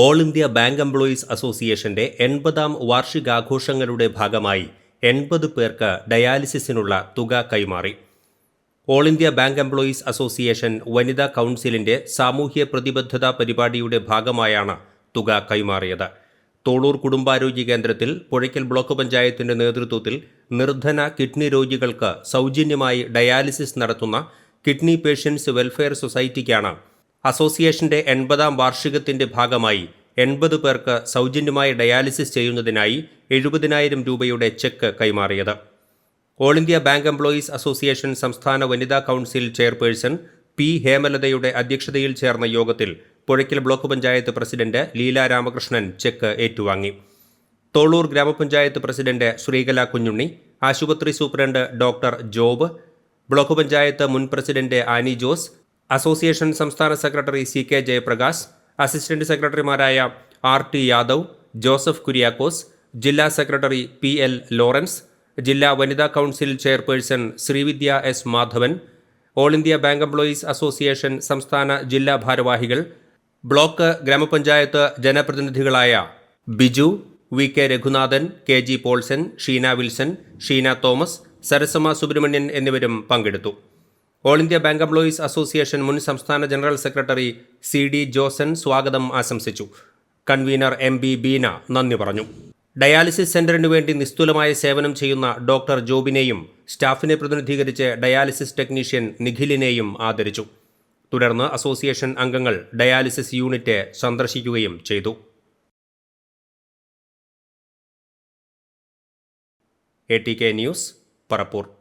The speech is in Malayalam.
ഓൾ ഇന്ത്യ ബാങ്ക് എംപ്ലോയീസ് അസോസിയേഷന്റെ എൺപതാം വാർഷികാഘോഷങ്ങളുടെ ഭാഗമായി എൺപത് പേർക്ക് ഡയാലിസിസിനുള്ള തുക കൈമാറി. All India bank employees association വനിതാ കൗൺസിലിന്റെ സാമൂഹ്യ പ്രതിബദ്ധത പരിപാടിയുടെ ഭാഗമായാണ് തുക കൈമാറിയത്. തോളൂർ കുടുംബാരോഗ്യ കേന്ദ്രത്തിൽ പുഴയ്ക്കൽ ബ്ലോക്ക് പഞ്ചായത്തിന്റെ നേതൃത്വത്തിൽ നിർധന കിഡ്നി രോഗികൾക്ക് സൗജന്യമായി ഡയാലിസിസ് നടത്തുന്ന കിഡ്നി പേഷ്യൻസ് വെൽഫെയർ സൊസൈറ്റിക്കാണ് അസോസിയേഷന്റെ എൺപതാം വാർഷികത്തിന്റെ ഭാഗമായി എൺപത് പേർക്ക് സൗജന്യമായി ഡയാലിസിസ് ചെയ്യുന്നതിനായി എഴുപതിനായിരം രൂപയുടെ ചെക്ക് കൈമാറിയത്. All India bank employees association സംസ്ഥാന വനിതാ കൗൺസിൽ ചെയർപേഴ്സൺ പി ഹേമലതയുടെ അധ്യക്ഷതയിൽ ചേർന്ന യോഗത്തിൽ Puzhakkal block panchayat president Leela Ramakrishnan cheque ഏറ്റുവാങ്ങി. തോളൂർ ഗ്രാമപഞ്ചായത്ത് പ്രസിഡന്റ് ശ്രീകല കുഞ്ഞുണ്ണി ആശുപത്രി superintendent doctor Job block panchayat മുൻ പ്രസിഡന്റ് ആനി ജോസ് അസോസിയേഷൻ സംസ്ഥാന secretary C K Jayaprakash assistant സെക്രട്ടറിമാരായ R T Yadav Joseph Kuriakose ജില്ലാ സെക്രട്ടറി പി എൽ ലോറൻസ് ജില്ലാ വനിതാ council chairperson Sreevidya S Madhavan all India bank employees association സംസ്ഥാന ജില്ലാ ഭാരവാഹികൾ ബ്ലോക്ക് ഗ്രാമപഞ്ചായത്ത് ജനപ്രതിനിധികളായ Biju V K Raghunathan K G Paulson Sheena Wilson Sheena Thomas Sarasamma Subramanian എന്നിവരും പങ്കെടുത്തു. All India bank employees association മുൻ സംസ്ഥാന general secretary C D Joson സ്വാഗതം ആശംസിച്ചു. കൺവീനർ എം ബി ബീന നന്ദി പറഞ്ഞു. ഡയാലിസിസ് സെന്ററിനു വേണ്ടി നിസ്തുലമായ സേവനം ചെയ്യുന്ന ഡോക്ടർ ജോബിനെയും സ്റ്റാഫിനെ പ്രതിനിധീകരിച്ച് ഡയാലിസിസ് ടെക്നീഷ്യൻ നിഖിലിനെയും ആദരിച്ചു. തുടർന്ന് അസോസിയേഷൻ അംഗങ്ങൾ ഡയാലിസിസ് യൂണിറ്റ് സന്ദർശിക്കുകയും ചെയ്തു. A T K news Parappur.